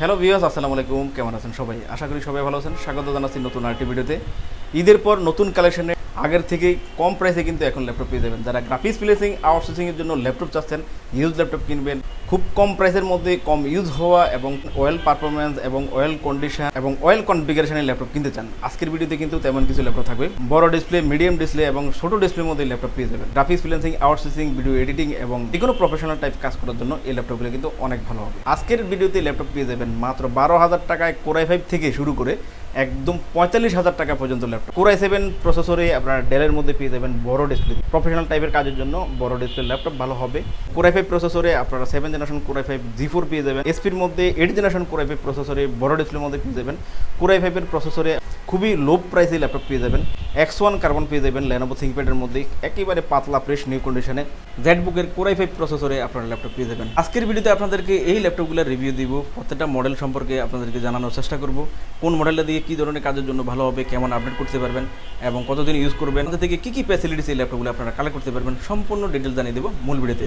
Hello viewers, আসসালামু আলাইকুম। কেমন আছেন সবাই? আশা করি সবাই ভালো আছেন। স্বাগত জানাচ্ছি নতুন আরটি ভিডিওতে। ঈদের পর নতুন কালেকশনে আগের থেকেই কম প্রাইসে কিন্তু এখন ল্যাপটপ পেয়ে যাবেন। যারা গ্রাফিক্স প্লেসিং আউটসোর্সিংয়ের জন্য ল্যাপটপ চাচ্ছেন ইউজ ল্যাপটপ কিনবেন খুব কম প্রাইসের মধ্যে কম ইউজ হওয়া এবং অয়েল পারফরমেন্স এবং অয়েল কন্ডিশন এবং অয়েল কনফিগারেশনের ল্যাপটপ কিনতে চান। আজকের ভিডিওতে কিন্তু তেমন কিছু ল্যাপটপ থাকবে। বড় ডিসপ্লে মিডিয়াম ডিসপ্লে এবং ছোট ডিসপ্লের মধ্যে ল্যাপটপ পেয়ে যাবেন। Graphics freelancing outsourcing video editing এবং যে কোনো প্রফেশনাল টাইপ কাজ করার জন্য এই ল্যাপটপগুলো কিন্তু অনেক ভালো হবে। আজকের ভিডিওতে ল্যাপটপ পেয়ে যাবেন মাত্র বারো হাজার টাকায় কোরাই ফাইভ থেকে শুরু করে একদম পঁয়তাল্লিশ হাজার টাকা পর্যন্ত ল্যাপটপ কোরাই সেভেন প্রসেসরে আপনারা ডেলের মধ্যে পেয়ে যাবেন বড় ডিসপ্লে প্রফেশনাল টাইপের কাজের জন্য বড় ডিসপ্লে ল্যাপটপ ভালো হবে। কোরাই ফাইভ প্রসেসরে আপনারা seven generation core i five G four পেয়ে যাবেন। এসপির মধ্যে eight generation core i five প্রসেসরে বড় ডিসপ্লের মধ্যে পেয়ে যাবেন। কোরাই ফাইভের প্রসেসরে খুবই লো প্রাইসে ল্যাপটপ পেয়ে যাবেন। এক্স ওয়ান কার্বন পেয়ে যাবেন লেনোভো থিঙ্কপ্যাডের মধ্যে। একেবারে পাতলা ফ্রেশ নিউ কন্ডিশনে জেডবুকের কোরাই ফাইভ প্রসেসরে আপনারা ল্যাপটপ পেয়ে যাবেন। আজকের ভিডিওতে আপনাদেরকে এই ল্যাপটপগুলোর রিভিউ দিব। প্রত্যেকটা মডেল সম্পর্কে আপনাদেরকে জানানোর চেষ্টা করব। কোন মডেলটা দিয়ে কী ধরনের কাজের জন্য ভালো হবে, কেমন আপডেট করতে পারবেন এবং কতদিন ইউজ করবেন, আমাদের থেকে কী কী ফ্যাসিলিটিস এই ল্যাপটপগুলো আপনারা কালেক্ট করতে পারবেন, সম্পূর্ণ ডিটেলস জানিয়ে দেবো মূল ভিডিওতে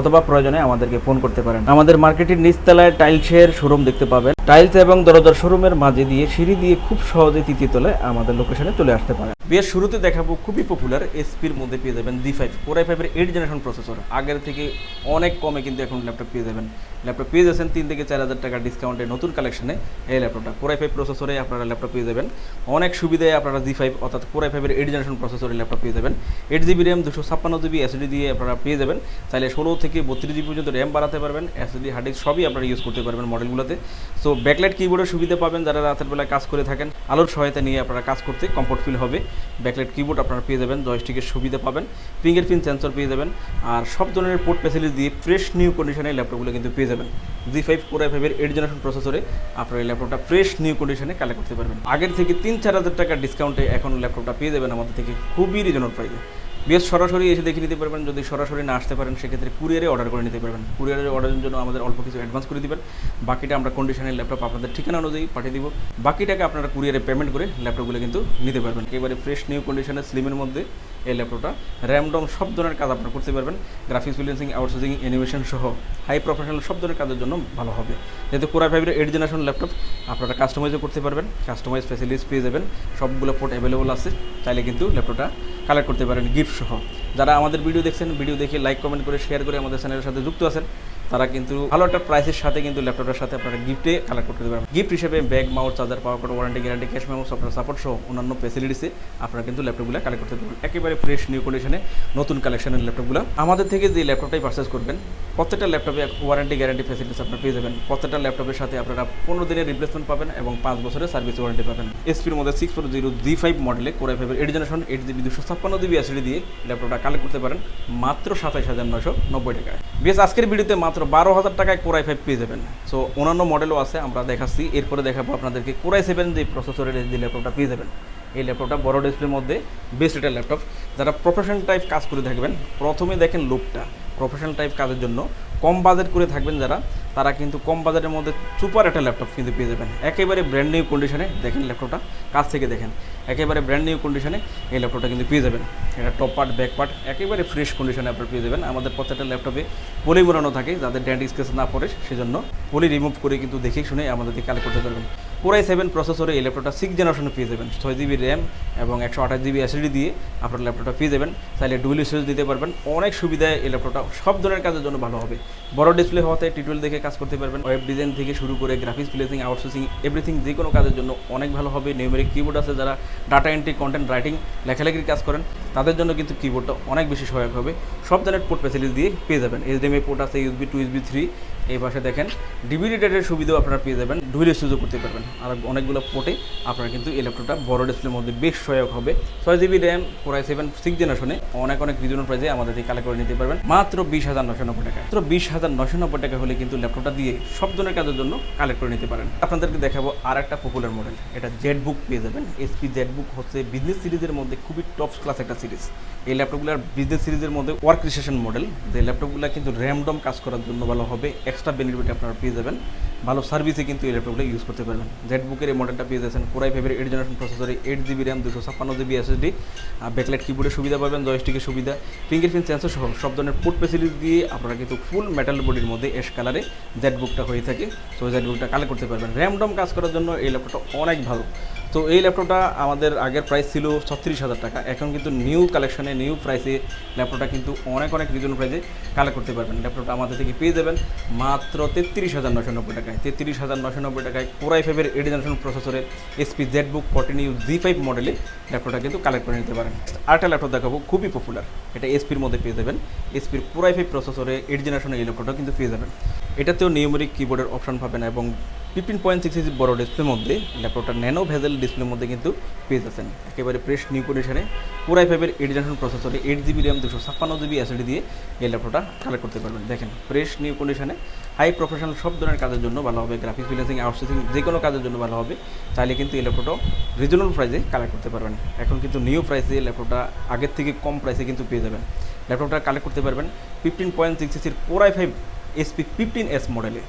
অথবা প্রয়োজনে আমাদেরকে ফোন করতে পারেন। আমাদের মার্কেটের নিচতলায় টাইলসের শোরুম দেখতে পাবেন। টাইলস এবং দরজার শোরুমের মাঝে দিয়ে সিঁড়ি দিয়ে খুব সহজে তৃতীয় তলায় আমাদের লোকেশনে চলে আসতে পারেন বিয়ের শুরুতে দেখাবো খুবই পপুলার এসপির মধ্যে পেয়ে যাবেন জি ফাইভ কোরাই ফাইভের এইট জেনারেশন প্রসেসর আগের থেকে অনেক কমে কিন্তু এখন ল্যাপটপ পেয়ে যাবেন। ল্যাপটপ পেয়ে যাচ্ছেন তিন থেকে চার হাজার টাকা ডিসকাউন্টে নতুন কালেকশনে এই ল্যাপটপটা কোরাই ফাইভ প্রসেসরে আপনারা ল্যাপটপ পেয়ে যাবেন। অনেক সুবিধায় আপনারা জি ফাইভ অর্থাৎ কোরাই ফাইভের এইট জেনারেশন প্রসেসরে ল্যাপটপ পেয়ে যাবেন। এইট জিবি র্যাম দুশো ছাপ্পান্ন জিবি এসডি দিয়ে আপনারা পেয়ে যাবেন। চাইলে ষোলো থেকে বত্রিশ জিবি পর্যন্ত র্যাম বাড়াতে পারবেন। এসডি হার্ড ডিস্ক সবই আপনারা ইউজ করতে পারবেন মডেলগুলোতে সো ব্যাকলাইট কিবোর্ডের সুবিধা পাবেন যারা রাতের বেলায় কাজ করে থাকেন। আলোর সহায়তা নিয়ে আপনারা কাজ করতে কমফোর্ট ফিল হবে। ব্যাকলাইট কিবোর্ড আপনারা পেয়ে যাবেন জয়স্টিকের সুবিধা পাবেন ফিঙ্গার প্রিন্ট সেন্সর পেয়ে যাবেন, আর সব ধরনের পোর্ট ফ্যাসিলিটি দিয়ে ফ্রেশ নিউ কন্ডিশনে ল্যাপটপগুলো কিন্তু পেয়ে যাবেন। জি ফাইভ কোরাই ফাইভের এইট জেনারেশন প্রসেসরে আপনার এই ল্যাপটপটা ফ্রেশ নিউ কন্ডিশনে কালেক্ট করতে পারবেন। আগের থেকে তিন চার হাজার টাকার ডিসকাউন্টে এখন ল্যাপটপটা পেয়ে যাবেন আমাদের থেকে খুবই রিজনেবল প্রাইসে বেশ সরাসরি এসে দেখে নিতে পারবেন, যদি সরাসরি না আসতে পারেন, সেক্ষেত্রে কুরিয়ারে অর্ডার করে নিতে পারবেন। কুরিয়ারে অর্ডারের জন্য আমাদের অল্প কিছু অ্যাডভান্স করে দিবেন। বাকিটা আমরা কন্ডিশনের ল্যাপটপ আপনাদের ঠিকানা অনুযায়ী পাঠিয়ে দিব। বাকিটাকে আপনারা কুরিয়ারে পেমেন্ট করে ল্যাপটপগুলো কিন্তু নিতে পারবেন। একেবারে ফ্রেশ নিউ কন্ডিশনের স্লিমের মধ্যে এই ল্যাপটপটা র্যামডম সব ধরনের কাজ আপনারা করতে পারবেন। গ্রাফিক্স ফিলেন্সিং আউটসোর্সিং অ্যানিমেশন সহ হাই প্রফেশনাল সব ধরনের কাজের জন্য ভালো হবে। যেহেতু কোরা ফাইভের এইট জেনারেশন ল্যাপটপ আপনারা কাস্টমাইজও করতে পারবেন। কাস্টমাইজ ফ্যাসিলিটিস পেয়ে যাবেন। সবগুলো পোর্ট অ্যাভেলেবল আছে। চাইলে কিন্তু ল্যাপটপটা কালেক্ট করতে পারেন। গিফট সহ। যারা আমাদের ভিডিও দেখছেন ভিডিও দেখে লাইক কমেন্ট করে শেয়ার করে আমাদের চ্যানেলের সাথে যুক্ত আছেন তারা কিন্তু ভালো একটা প্রাইসের সাথে কিন্তু ল্যাপটপের সাথে আপনারা গিফটে কালেক্ট করতে পারবেন। গিফট হিসেবে bag mouse charger power cord warranty guarantee cash memo software support সহ অন্যান্য ফেসিলিটিসে আপনারা কিন্তু ল্যাপটপগুলো কালেক্ট করতে পারবেন। একেবারে ফ্রেশ নিউ কন্ডিশনে নতুন কালেকশনের ল্যাপটপগুলো আমাদের থেকে যে ল্যাপটপটাই পারচেস করবেন, প্রত্যেকটা ল্যাপটপে ওয়ারেন্টি গ্যারান্টি ফেসিলিটিস আপনারা পেয়ে যাবেন। প্রত্যেকটা ল্যাপটপের সাথে আপনারা পনেরো দিনের রিপ্লেসমেন্ট পাবেন এবং পাঁচ বছরের সার্ভিস ওয়ারেন্টি পাবেন। এসপির মধ্যে six four zero G five মডেলে কোরাই ফাইভের এইট জেনারেশন এইট জিবি দুশো ছাপ্পান্ন জিবি এসডি দিয়ে ল্যাপটপটা কালেক্ট করতে পারেন মাত্র সাতাইশ হাজার নয়শো নব্বই টাকায়। বেশ আজকের ভিডিওতে মাত্র বারো হাজার টাকায় কোরাই ফাইভ পেয়ে যাবেন। সো অন্যান্য মডেলও আছে, আমরা দেখাচ্ছি। এরপরে দেখাবো আপনাদেরকে কোরাই সেভেন যে প্রসেসরের যে ল্যাপটপটা পেয়ে যাবেন। এই ল্যাপটপটা বড় ডিসপ্লের মধ্যে বেস্ট একটা ল্যাপটপ যারা প্রফেশনাল টাইপ কাজ করে থাকবেন, প্রথমে দেখেন লুকটা প্রফেশনাল টাইপ কাজের জন্য কম বাজেট করে থাকবেন যারা, তারা কিন্তু কম বাজেটের মধ্যে সুপার একটা ল্যাপটপ কিন্তু পেয়ে যাবেন। একেবারে ব্র্যান্ড নিউ কন্ডিশনে দেখেন ল্যাপটপটা কাছ থেকে দেখেন। একেবারে ব্র্যান্ড নিউ কন্ডিশনে এই ল্যাপটপটা কিন্তু পেয়ে যাবেন। এটা টপ পার্ট ব্যাক পার্ট একেবারে ফ্রেশ কন্ডিশনে আপনারা পেয়ে যাবেন। আমাদের প্রত্যেকটা ল্যাপটপে পলি মোড়ানো থাকে, যাদের ড্যান্ড স্কেচ না পড়ে, সেজন্য পলি রিমুভ করে কিন্তু দেখে শুনে আমাদেরকে কালেক্ট করতে পারবেন। কোরাই সেভেন প্রসেসরে এই ল্যাপটপটা সিক্স জেনারেশনে পেয়ে যাবেন। ছয় জিবি র্যাম এবং একশো আঠাশ জিবি এসএসডি দিয়ে আপনার ল্যাপটপটা পেয়ে যাবেন। চাইলে ডুয়েল স্টোরেজ দিতে পারবেন। অনেক সুবিধায় এই ল্যাপটপটা সব ধরনের কাজের জন্য ভালো হবে। বড় ডিসপ্লে হওয়াতে টিটুয়েল দেখে কাজ করতে পারবেন। ওয়েব ডিজাইন থেকে শুরু করে গ্রাফিক্স প্লেসিং আউটসোর্সিং এভরিথিং যে কোনো কাজের জন্য অনেক ভালো হবে। নিউমেরিক কিবোর্ড আছে যারা ডাটা এন্ট্রি কন্টেন্ট রাইটিং লেখালেখির কাজ করেন, তাদের জন্য কিন্তু কিবোর্ডটা অনেক বেশি সহায়ক হবে। সব ধরনের পোর্ট ফ্যাসিলিটি দিয়ে পেয়ে যাবেন। এইচডিএমআই পোর্ট আছে ইউসবি টু ইউসবি থ্রি এই পাশে দেখেন ডেটের সুবিধাও আপনারা পেয়ে যাবেন, ডুয়েল সুযোগ করতে পারবেন। আর অনেকগুলো পোর্টে আপনারা কিন্তু এই ল্যাপটপটা বড় ডিসপ্লের মধ্যে বেশ সহায়ক হবে। ছয় GB RAM core i seven six জেনারেশনে অনেক অনেক রিজনাল প্রাইসে আমাদের থেকে কালেক্ট করে নিতে পারবেন। মাত্র বিশ হাজার নশো নব্বই টাকা মাত্র বিশ হাজার নশো নব্বই টাকা হলে কিন্তু ল্যাপটপটা দিয়ে সব ধরনের কাজের জন্য কালেক্ট করে নিতে পারেন। আপনাদেরকে দেখাবো আর একটা পপুলার মডেল এটা জেড বুক পেয়ে যাবেন। এসপি জেড বুক হচ্ছে বিজনেস সিরিজের মধ্যে খুবই টপ ক্লাস একটা সিরিজ এই ল্যাপটপগুলোর বিজনেস সিরিজের মধ্যে ওয়ার্ক রিসেশন মডেল যে ল্যাপটপগুলো কিন্তু র্যামডম কাজ করার জন্য ভালো হবে এক্সট্রা বেনিফিট আপনারা পেয়ে যাবেন। ভালো সার্ভিসে কিন্তু এই ল্যাপটপগুলো ইউজ করতে পারবেন। জেড বুকের এই মডেলটা পেয়ে যাচ্ছেন। কোরাই ফাইভের এইট জেনারেশন প্রসেসরে এইট জিবি র্যাম দুশো ছাপ্পান্ন জিবি এসএসডি ব্যাকলাইট কিবোর্ডের সুবিধা পাবেন জয়স্টিকের সুবিধা। ফিঙ্গারপ্রিন্ট সেন্সর সহ সব ধরনের পোর্ট ফেসিলিটি দিয়ে আপনারা কিন্তু ফুল মেটাল বডির মধ্যে এস কালারে জেড বুকটা হয়ে থাকে। সো জেড বুকটা কালেক্ট করতে পারবেন। র্যামডম কাজ করার জন্য এই ল্যাপটপটা অনেক ভালো। তো এই ল্যাপটপটা আমাদের আগের প্রাইস ছিল ছত্রিশ হাজার টাকা। এখন কিন্তু নিউ কালেকশনে নিউ প্রাইসে ল্যাপটপটা কিন্তু অনেক অনেক রিজনেবল প্রাইসে কালেক্ট করতে পারবেন। ল্যাপটপটা আমাদের থেকে পেয়ে যাবেন মাত্র তেত্রিশ হাজার নশো নব্বই টাকায়। তেত্রিশ হাজার নশো নব্বই টাকায় কোরাই ফাইভের এইট জেনারেশন প্রসেসরে HP ZBook fourteen U G five মডেলে ল্যাপটপটা কিন্তু কালেক্ট করে নিতে পারেন। আরেকটা ল্যাপটপ দেখাবো, খুবই পপুলার এটা এসপির মধ্যে পেয়ে যাবেন। এসপির কোরাই ফাইভ প্রসেসরে এইট জেনারেশনের এই ল্যাপটপটা কিন্তু পেয়ে যাবেন। এটাতেও নিউমেরিক কিবোর্ডের অপশন পাবেন এবং ফিফটিন পয়েন্ট সিক্স ইঞ্চি বড় ডিসপ্লের মধ্যে ল্যাপটপটা ন্যানো ভেজেল ডিসপ্লের মধ্যে কিন্তু পেয়ে যাচ্ছেন। একেবারে ফ্রেশ নিউ কন্ডিশনে পুরাই ফাইভের এইট জেনারেশন প্রসেসরে এইট জিবি র্যাম দুশো ছাপ্পান্ন জিবি এসএডি দিয়ে এই ল্যাপটপটা কালেক্ট করতে পারবেন। দেখেন ফ্রেশ নিউ কন্ডিশনে হাই প্রফেশনাল সব ধরনের কাজের জন্য ভালো হবে গ্রাফিক্স ফিলেন্সিং আউটসোর্সিং যে কোনো কাজের জন্য ভালো হবে। চাইলে কিন্তু এই ল্যাপটপটাও রিজনেবল প্রাইসে কালেক্ট করতে পারবেন। এখন কিন্তু নিউ প্রাইসে ল্যাপটপটা আগের থেকে কম প্রাইসে কিন্তু পেয়ে যাবেন। ল্যাপটপটা কালেক্ট করতে পারবেন। Fifteen point six সিক্সির core i five HP fifteen S মডেলে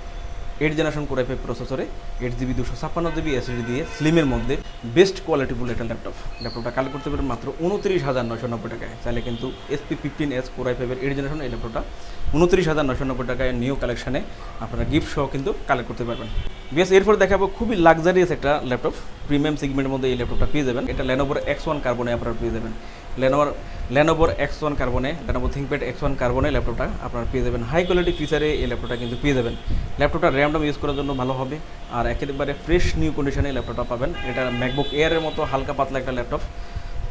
eight generation core i five প্রসেসরে এইট জিবি দুশো ছাপ্পান্ন জিবি এসএসডি দিয়ে স্লিমের মধ্যে বেস্ট কোয়ালিটিফুল একটা ল্যাপটপ ল্যাপটপটা কালেক্ট করতে পারবেন মাত্র উনত্রিশ হাজার নশো নব্বই টাকায়। চাইলে কিন্তু HP fifteen S core i ফাইভের এইট জেনারেশন এই ল্যাপটপটা উনত্রিশ হাজার নশো নব্বই টাকায় নিউ কালেকশানে আপনারা গিফট সহ কিন্তু কালেক্ট করতে পারবেন। বিএস এরপর দেখাবো খুবই লাক্সারিয়াস একটা ল্যাপটপ প্রিমিয়াম সেগমেন্টের মধ্যে এই ল্যাপটপটা পেয়ে যাবেন। এটা লেনোভোর এক্স ওয়ান কার্বনে আপনারা পেয়ে যাবেন। লেনোভোর লেনোভোর এক্স ওয়ান কার্বনে লেনোভো থিঙ্কপ্যাড এক্স ওয়ান কার্বনে ল্যাপটপটা আপনারা পেয়ে যাবেন। হাই কোয়ালিটি ফিচারে এই ল্যাপটপটা কিন্তু পেয়ে যাবেন। ল্যাপটপটা র্যামডম ইউজ করার জন্য ভালো হবে। আর একেবারে ফ্রেশ নিউ কন্ডিশনে ল্যাপটপটা পাবেন। এটা ম্যাকবুক এয়ারের মতো হালকা পাতলা একটা ল্যাপটপ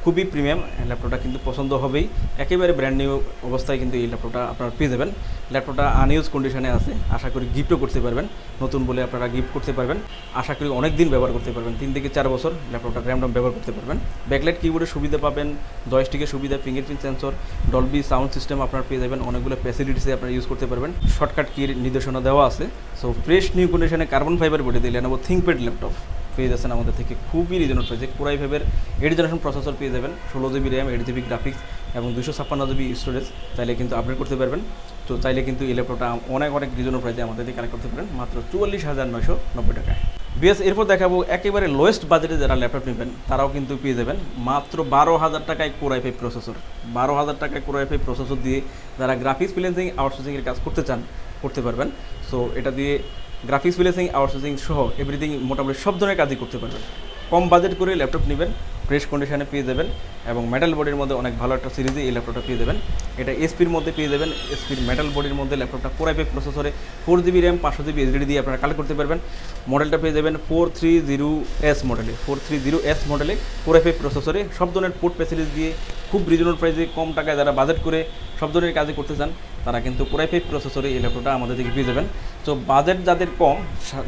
খুবই প্রিমিয়াম ল্যাপটপটা কিন্তু পছন্দ হবেই। একেবারে ব্র্যান্ড নিউ অবস্থায় কিন্তু এই ল্যাপটপটা আপনারা পেয়ে যাবেন। ল্যাপটপটা আনইউজ কন্ডিশনে আছে, আশা করি গিফটও করতে পারবেন। নতুন বলে আপনারা গিফট করতে পারবেন। আশা করি অনেক দিন ব্যবহার করতে পারবেন, তিন থেকে চার বছর ল্যাপটপটা র্যামডম ব্যবহার করতে পারবেন। ব্যাকলাইট কিবোর্ডের সুবিধা পাবেন জয়স্টিকের সুবিধা fingerprint sensor Dolby sound system আপনারা পেয়ে যাবেন, অনেকগুলো ফ্যাসিলিটিসে আপনারা ইউজ করতে পারবেন। শর্টকাট কির নির্দেশনা দেওয়া আছে। সো ফ্রেশ নিউ কন্ডিশনে কার্বন ফাইবার বডি দিলে নেব থিঙ্কপ্যাড ল্যাপটপ পেয়ে যাচ্ছেন আমাদের থেকে খুবই রিজনেবল প্রাইসে কোরাই ফাইভের এইট জেনারেশন প্রসেসর পেয়ে যাবেন, ষোলো GB RAM eight GB graphics এবং দুশো ছাপ্পান্ন জিবি স্টোরেজ চাইলে কিন্তু আপডেট করতে পারবেন। তো চাইলে কিন্তু এই ল্যাপটপটা অনেক অনেক রিজনেবল প্রাইসে আমাদের থেকে কালেক্ট করতে পারেন, মাত্র চুয়াল্লিশ হাজার নয়শো নব্বই টাকায়। বিএস, এরপর দেখাবো একেবারে লোয়েস্ট বাজেটে যারা ল্যাপটপ নেবেন, তারাও কিন্তু পেয়ে যাবেন মাত্র বারো হাজার টাকায় কোরাই ফাইভ প্রসেসর বারো হাজার টাকায় কোরাই ফাইভ প্রসেসর দিয়ে যারা গ্রাফিক্স ফিলেন্সিং আউটসোর্সিংয়ের কাজ করতে চান, করতে পারবেন। সো এটা দিয়ে গ্রাফিক্স ফিলেন্সিং আউটসোর্সিং সহ এভরিথিং মোটামুটি সব ধরনের কাজই করতে পারবেন। কম বাজেট করে ল্যাপটপ নেবেন ফ্রেশ কন্ডিশনে পেয়ে যাবেন এবং মেটাল বডির মধ্যে অনেক ভালো একটা সিরিজে এই ল্যাপটপটা পেয়ে যাবেন। এটা এসপির মধ্যে পেয়ে যাবেন এসপির মেটাল বডির মধ্যে ল্যাপটপটা ফোর আইপি প্রসেসরে ফোর জিবি র্যাম পাঁচশো জিবি এসডি দিয়ে আপনারা কালেক্ট করতে পারবেন। মডেলটা পেয়ে যাবেন ফোর থ্রি জিরো এস মডেলে ফোর থ্রি জিরো এস মডেলে ফোর আইপি প্রসেসরে সব ধরনের পোর্ট ফ্যাসিলিটি দিয়ে খুব রিজনেবল প্রাইসে কম টাকায় যারা বাজেট করে সব ধরনের কাজে করতে চান, তারা কিন্তু কোরাই ফাইভ প্রসেসরে এই ল্যাপটপটা আমাদের থেকে পেয়ে যাবেন। তো বাজেট যাদের কম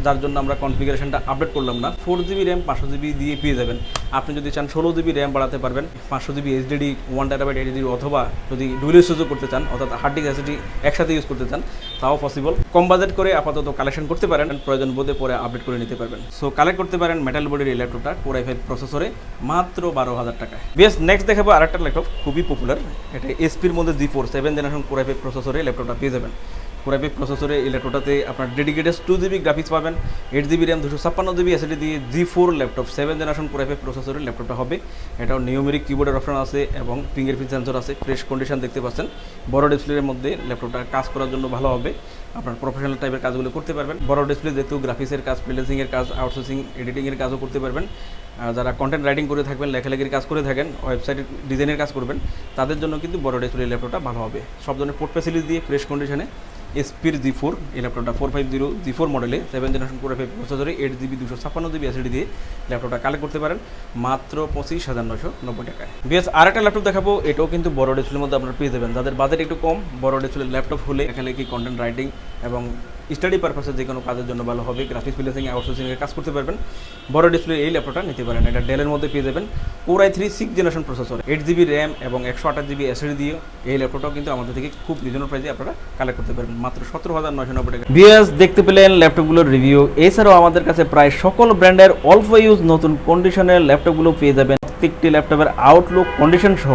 যার জন্য আমরা কনফিগারেশনটা আপডেট করলাম না ফোর জিবি র্যাম পাঁচশো জিবি দিয়ে পেয়ে যাবেন। আপনি যদি চান ষোলো জিবি র্যাম বাড়াতে পারবেন, পাঁচশো GB HDD one terabyte HD অথবা যদি ডুয়েল সুযোগ করতে চান, অর্থাৎ হার্ড ডিস্ক এসডি একসাথে ইউজ করতে চান, তাও পসিবল কম বাজেট করে আপাতত কালেকশন করতে পারেন, প্রয়োজন বোধে পরে আপডেট করে নিতে পারবেন। সো কালেক্ট করতে পারেন মেটাল বডির এই ল্যাপটপটা কোরাই ফাইভ প্রসেসরে মাত্র বারো হাজার টাকা বেশ নেক্সট দেখাবো আরেকটা ল্যাপটপ খুবই পপুলার এটা এসপির মধ্যে G four seven generation core i five প্রসেসরে ল্যাপটপটা পেয়ে যাবেন। কোরাই ফাইভ প্রসেসরে এই ল্যাপটপটাতে আপনার ডেডিকেটেড টু জিবি গ্রাফিক্স পাবেন এইট জিবি র্যাম দুশো ছাপ্পান্ন জিবি এসএডি দিয়ে G four laptop seven generation core i five প্রসেসরের ল্যাপটপটা হবে। এটাও নিউমেরিক কিবোর্ডের অপশন আছে এবং ফিঙ্গারপ্রিন্ট সেন্সর আছে ফ্রেশ কন্ডিশন দেখতে পাচ্ছেন। বড় ডিসপ্লের মধ্যে ল্যাপটপটা কাজ করার জন্য ভালো হবে। আপনার প্রফেশনাল টাইপের কাজগুলো করতে পারবেন। বড় ডিসপ্লে যেহেতু গ্রাফিক্সের কাজ ফ্রিল্যান্সিংয়ের কাজ আউটসোর্সিং এডিটিংয়ের কাজও করতে পারবেন। যারা কন্টেন্ট রাইটিং করে থাকবেন, লেখালেখির কাজ করে থাকেন ওয়েবসাইট ডিজাইনের কাজ করবেন, তাদের জন্য কিন্তু বড় ডিসপ্লে ল্যাপটপটা ভালো হবে। সব ধরনের পোর্ট ফ্যাসিলিটি দিয়ে ফ্রেশ কন্ডিশনে এসপির জি ফোর এই ল্যাপটপটা four five zero G four মডেলে সেভেন জেনারেশন ফোর ফাইভ প্রসেসরে এইট জিবি দুশো ছাপ্পান্ন জিবি এসিডি দিয়ে ল্যাপটপটা কালেক্ট করতে পারেন, মাত্র পঁচিশ হাজার নশো নব্বই টাকায়। বেশ আর একটা ল্যাপটপ দেখাবো, এটাও কিন্তু বড় ডিসপ্লের মধ্যে আপনারা পেয়ে যাবেন। যাদের বাজেট একটু কম, বড় ডিসপ্লের ল্যাপটপ হলে এখানে কি কন্টেন্ট রাইটিং এবং স্টাডি পারপাসে যে কোনো কাজের জন্য ভালো হবে গ্রাফিক্স ফিলেসিং আউটসোর্সিং এর কাজ করতে পারবেন। বড় ডিসপ্লে এই ল্যাপটপটা নিতে পারেন। এটা ডেলের মধ্যে পেয়ে যাবেন। Core i three six generation processor eight GB RAM এবং একশো আঠাশ জিবি এসএডি দিয়ে এই ল্যাপটপটাও কিন্তু আমাদের থেকে খুব রিজনেবল প্রাইসে আপনারা কালেক্ট করতে পারবেন। মাত্র সতেরো হাজার নয়শো নব্বই টাকা। বিএস দেখতে পেলেন ল্যাপটপগুলোর রিভিউ এছাড়াও আমাদের কাছে প্রায় সকল ব্র্যান্ডের অল্প ইউজ নতুন কন্ডিশনের ল্যাপটপগুলো পেয়ে যাবেন। প্রত্যেকটি ল্যাপটপের আউটলুক কন্ডিশন সহ।